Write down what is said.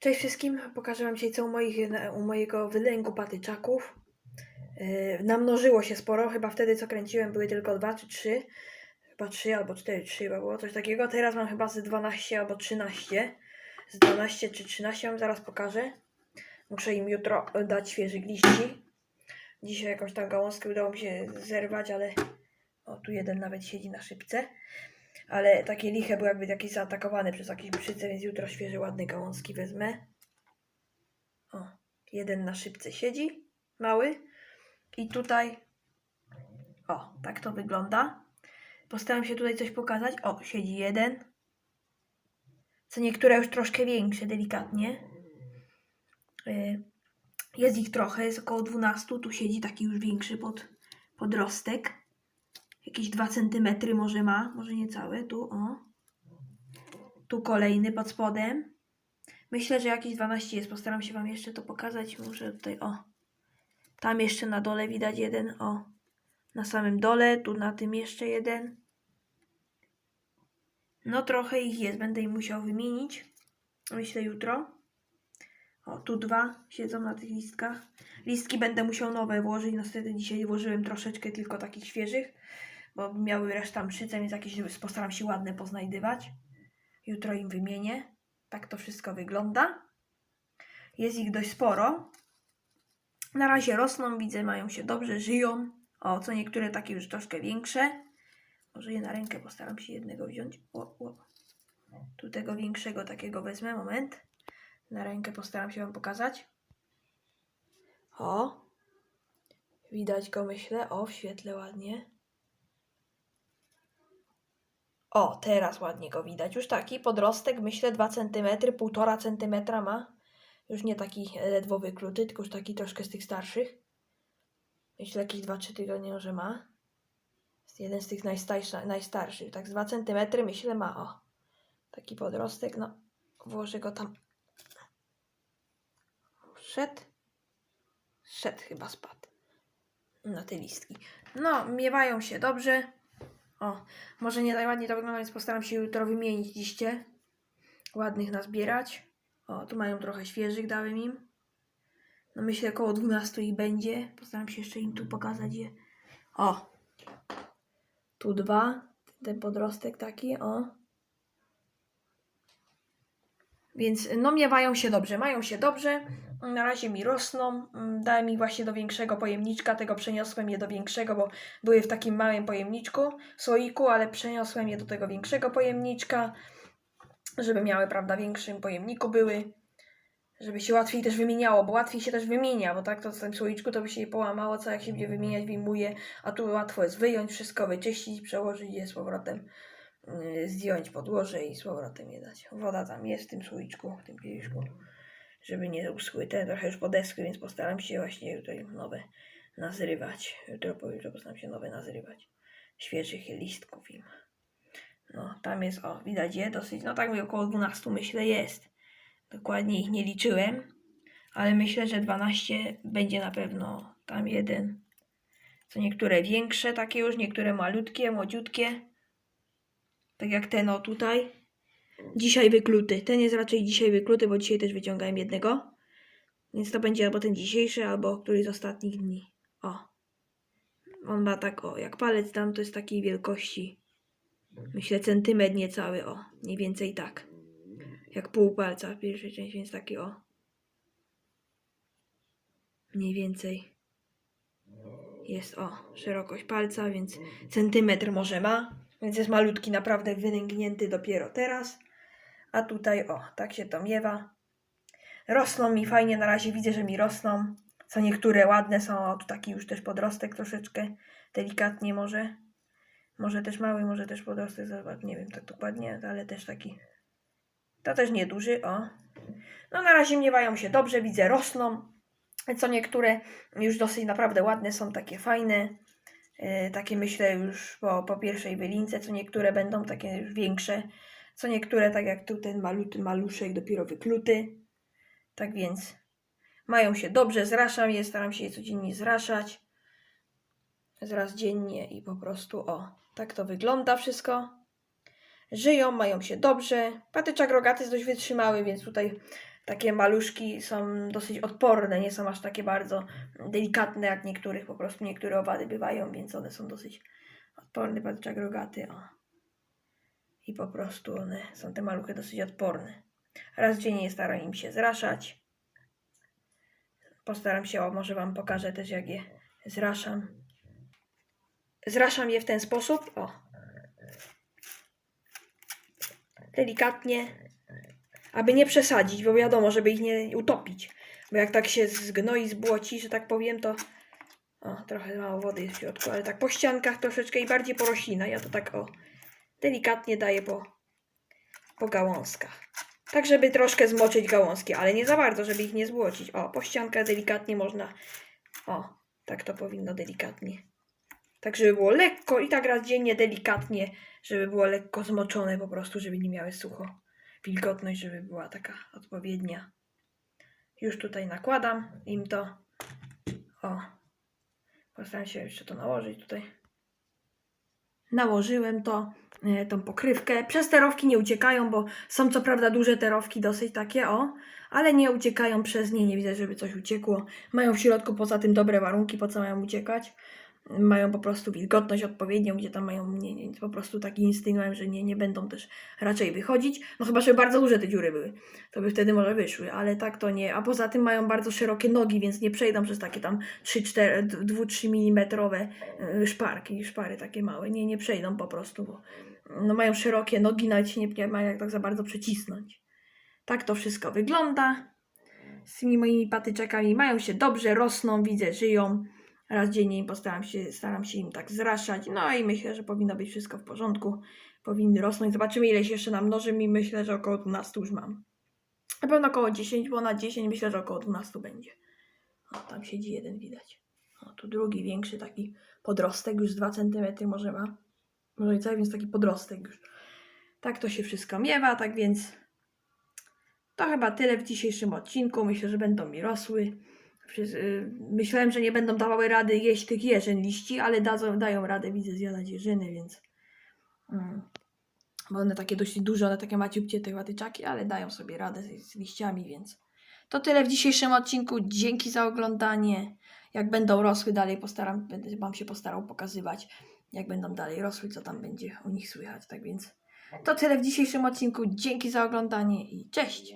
Cześć wszystkim, pokażę Wam dzisiaj co u, moich, u mojego wylęgu patyczaków. Yy, namnożyło się sporo, chyba wtedy co kręciłem były tylko dwa czy trzy. Chyba trzy albo cztery, trzy chyba było coś takiego. Teraz mam chyba z 12 albo 13. Z 12 czy 13 Wam zaraz pokażę. Muszę im jutro dać świeżych liści. Dzisiaj jakąś tam gałązkę udało mi się zerwać, ale o tu jeden nawet siedzi na szybce. Ale takie liche były jakby jakieś zaatakowane przez jakieś brzyce, więc jutro świeże, ładne gałązki wezmę. O, jeden na szybce siedzi, mały. I tutaj, o, tak to wygląda. Postaram się tutaj coś pokazać. O, siedzi jeden. Co niektóre już troszkę większe, delikatnie. Y, Jest ich trochę, jest około 12. Tu siedzi taki już większy pod, podrostek. Jakieś 2 cm może ma, może nie całe. Tu, o. Tu kolejny pod spodem. Myślę, że jakieś 12 jest. Postaram się Wam jeszcze to pokazać. Muszę tutaj, o. Tam jeszcze na dole widać jeden, o. Na samym dole, tu na tym jeszcze jeden. No trochę ich jest, będę im musiał wymienić. Myślę jutro. O, tu dwa siedzą na tych listkach. Listki będę musiał nowe włożyć. Niestety dzisiaj włożyłem troszeczkę tylko takich świeżych, bo miały resztę mszyce, więc jakieś postaram się ładne poznajdywać. Jutro im wymienię. Tak to wszystko wygląda. Jest ich dość sporo. Na razie rosną, widzę, mają się dobrze, żyją. O, co niektóre takie już troszkę większe. Może je na rękę postaram się jednego wziąć. O, o. Tu tego większego takiego wezmę, moment. Na rękę postaram się Wam pokazać. O. Widać go, myślę. O, w świetle ładnie. O, teraz ładnie go widać. Już taki podrostek, myślę 2 cm, 1,5 cm ma. Już nie taki ledwo wykluty, tylko już taki troszkę z tych starszych. Myślę jakieś 2-3 tygodnie może ma. Jest jeden z tych najstarszych. Tak z 2 cm myślę ma. O, taki podrostek. No, włożę go tam. Szedł. Szedł chyba spadł. Na te listki. No, miewają się dobrze. O, może nie tak ładnie to wygląda, więc postaram się jutro wymienić liście. Ładnych nazbierać. O, tu mają trochę świeżych, dałem im. No myślę około 12 ich będzie. Postaram się jeszcze im tu pokazać je. O, tu dwa. Ten podrostek taki, o. Więc no miewają się dobrze, mają się dobrze. Na razie mi rosną. Mm, Dałem mi właśnie do większego pojemniczka, tego przeniosłem je do większego, bo były w takim małym pojemniczku, słoiku, ale przeniosłem je do tego większego pojemniczka, żeby miały, prawda, większym pojemniku były, żeby się łatwiej też wymieniało, bo łatwiej się też wymienia, bo tak to w tym słoiczku to by się połamało, co jak się będzie wymieniać, wyjmuje, a tu łatwo jest wyjąć wszystko, wyczyścić, przełożyć je z powrotem, yy, zdjąć podłoże i z powrotem je dać. Woda tam jest w tym słoiczku, w tym kieliszku żeby nie uschły. Te trochę już podeschły, więc postaram się właśnie tutaj nowe nazrywać. Jutro jutro postaram się nowe nazrywać. Świeżych listków im. No, tam jest, o, widać je dosyć, no tak mówię, około 12 myślę jest. Dokładnie ich nie liczyłem, ale myślę, że 12 będzie na pewno tam jeden. Co niektóre większe takie już, niektóre malutkie, młodziutkie. Tak jak ten o tutaj. Dzisiaj wykluty. Ten jest raczej dzisiaj wykluty, bo dzisiaj też wyciągałem jednego. Więc to będzie albo ten dzisiejszy, albo któryś z ostatnich dni. O. On ma tak, o, jak palec tam, to jest takiej wielkości. Myślę centymetr niecały, o. Mniej więcej tak. Jak pół palca, pierwsza część, więc taki, o. Mniej więcej. Jest, o, szerokość palca, więc centymetr może ma. Więc jest malutki, naprawdę wynęgnięty dopiero teraz. A tutaj, o, tak się to miewa. Rosną mi fajnie, na razie widzę, że mi rosną. Co niektóre ładne są, o, tu taki już też podrostek troszeczkę, delikatnie może. Może też mały, może też podrostek, zobacz, nie wiem tak dokładnie, ale też taki. To też nieduży, o. No na razie miewają się dobrze, widzę, rosną. Co niektóre już dosyć naprawdę ładne są, takie fajne. Yy, takie myślę już po, po pierwszej wylince, co niektóre będą takie już większe, co niektóre tak jak tu ten maluty maluszek dopiero wykluty. Tak więc mają się dobrze, zraszam je, staram się je codziennie zraszać. Zraz dziennie i po prostu o, tak to wygląda wszystko. Żyją, mają się dobrze. Patyczak rogaty jest dość wytrzymały, więc tutaj takie maluszki są dosyć odporne, nie są aż takie bardzo delikatne jak niektórych, po prostu niektóre owady bywają, więc one są dosyć odporne, patrz jak rogaty, o. I po prostu one są te maluchy dosyć odporne. Raz dziennie staram im się zraszać. Postaram się, o może Wam pokażę też jak je zraszam. Zraszam je w ten sposób, o. Delikatnie, aby nie przesadzić, bo wiadomo, żeby ich nie utopić. Bo jak tak się zgnoi, zbłoci, że tak powiem, to o, trochę mało wody jest w środku, ale tak po ściankach troszeczkę i bardziej po roślinach. Ja to tak o, delikatnie daję po, po gałązkach. Tak, żeby troszkę zmoczyć gałązki, ale nie za bardzo, żeby ich nie zbłocić. O, po ściankach delikatnie można. O, tak to powinno delikatnie. Tak, żeby było lekko i tak raz dziennie delikatnie, żeby było lekko zmoczone po prostu, żeby nie miały sucho. Wilgotność, żeby była taka odpowiednia. Już tutaj nakładam im to. O, postaram się jeszcze to nałożyć tutaj. Nałożyłem to, e, tą pokrywkę. Przez terowki nie uciekają, bo są co prawda duże terowki, dosyć takie, o, ale nie uciekają przez nie, nie widzę, żeby coś uciekło. Mają w środku poza tym dobre warunki, po co mają uciekać. Mają po prostu wilgotność odpowiednią, gdzie tam mają nie, nie, po prostu taki instynkt, mają, że nie, nie będą też raczej wychodzić. No chyba, żeby bardzo duże te dziury były, to by wtedy może wyszły, ale tak to nie. A poza tym mają bardzo szerokie nogi, więc nie przejdą przez takie tam 3-4, 2-3 mm szparki, szpary takie małe. Nie, nie przejdą po prostu, bo no mają szerokie nogi, nawet się nie, nie mają jak tak za bardzo przycisnąć. Tak to wszystko wygląda. Z tymi moimi patyczakami mają się dobrze, rosną, widzę, żyją. Raz dziennie im postaram się, staram się im tak zraszać. No i myślę, że powinno być wszystko w porządku. Powinny rosnąć. Zobaczymy, ile się jeszcze namnoży i myślę, że około 12 już mam. Na pewno około 10, bo na 10 myślę, że około 12 będzie. O, tam siedzi jeden widać. O, tu drugi większy taki podrostek, już z 2 cm może ma. Może i cały, więc taki podrostek już. Tak to się wszystko miewa, tak więc to chyba tyle w dzisiejszym odcinku. Myślę, że będą mi rosły. Y, Myślałem, że nie będą dawały rady jeść tych jeżyn liści, ale dadzą, dają radę, widzę, zjadać jeżyny, więc. Mm. Bo one takie dość duże, one takie maciupcie te łatyczaki, ale dają sobie radę z, z liściami, więc. To tyle w dzisiejszym odcinku. Dzięki za oglądanie. Jak będą rosły dalej, postaram, będę Wam się postarał pokazywać, jak będą dalej rosły, co tam będzie u nich słychać. Tak więc to tyle w dzisiejszym odcinku. Dzięki za oglądanie i cześć!